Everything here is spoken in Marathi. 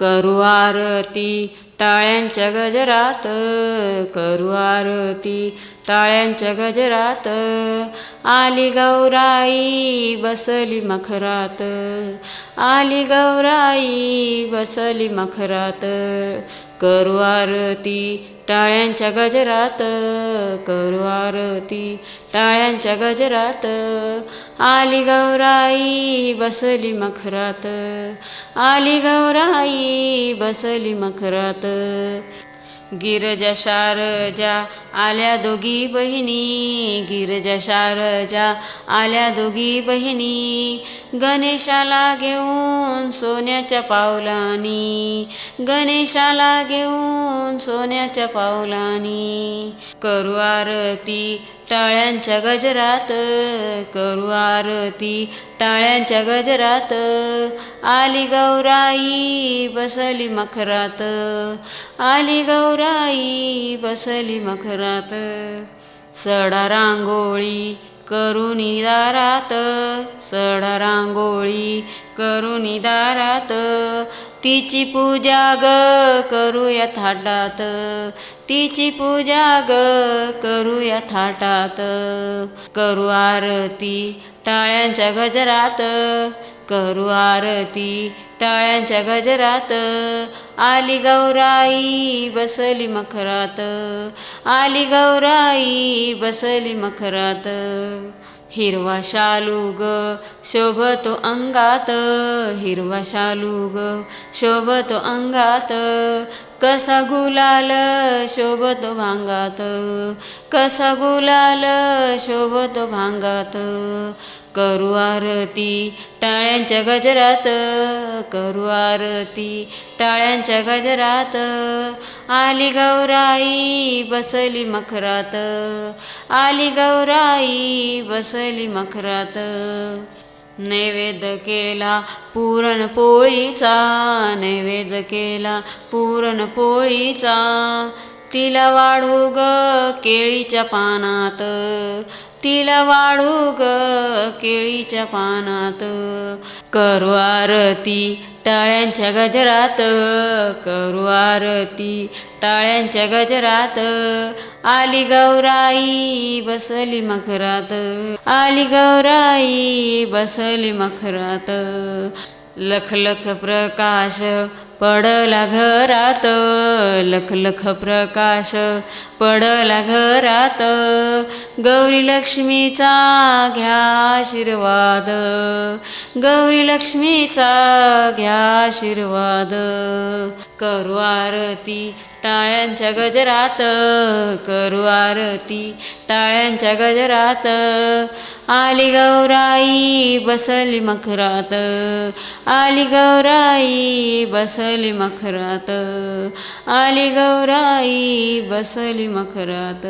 करू आरती टाळ्यांच्या गजरात करू आरती टाळ्यांच्या गजरात. आली गौराई बसली मखरात. आली गौराई बसली मखरात. करू आरती टाळ्यांच्या गजरात करू आरती टाळ्यांच्या गजरात. आली गौराई बसली मखरात. आली गौराई बसली मखरात. गिरजा शारजा आल्या दोघी बहिणी. गिरजा शारजा आल्या दोघी बहिणी. गणेशाला घेऊन सोन्याच्या पावलानी. गणेशाला घेऊन सोन्याच्या पावलानी. करू आरती टाळ्यांच्या गजरात. करू आरती टाळ्यांच्या गजरात. आली गौराई बसली मखरात. आली राई बसली मखरात. सडा रांगोळी करुणी दारात. सडा रांगोळी करुणी दारात. तिची पूजा ग करूया थाटात. तिची पूजा ग करूया थाटात. करू आरती टाळ्यांच्या गजरात. करू आरती टाळ्यांच्या गजरात. आली गौराई बसली मखरात. आली गौराई बसली मखरात. हिरवा शालू ग शोभतो अंगात. हिरवा शालू ग शोभतो अंगात. कसा गुलाल शोभतो भांगात? कसा गुलाल शोभतो भांगात? करू आरती टाळ्यांच्या गजरात करू आरती टाळ्यांच्या गजरात. आली गौराई बसली मखरात. आली गौराई बसली मखरात. नैवेद्य केला पुरणपोळीचा नैवेद्य केला पुरणपोळीचा तिला वाढू ग केळीच्या पानात. तिला वाळू ग केळीच्या पानात. करू आरती टाळ्यांच्या गजरात. करू आरती टाळ्यांच्या गजरात. आली गौराई बसली मखरात. आली गौराई बसली मखरात. लख लख प्रकाश पडला घरात लख लख प्रकाश. पडला घरात गौरी लक्ष्मीचा घ्या आशीर्वाद गौरी लक्ष्मीचा घ्या आशीर्वाद करू आरती टाळ्यांच्या गजरात करू आरती. टाळ्यांच्या गजरात आली गौराई बसली मखरात. आली गौराई बसली मखरात. आली गौराई बसली मखरात.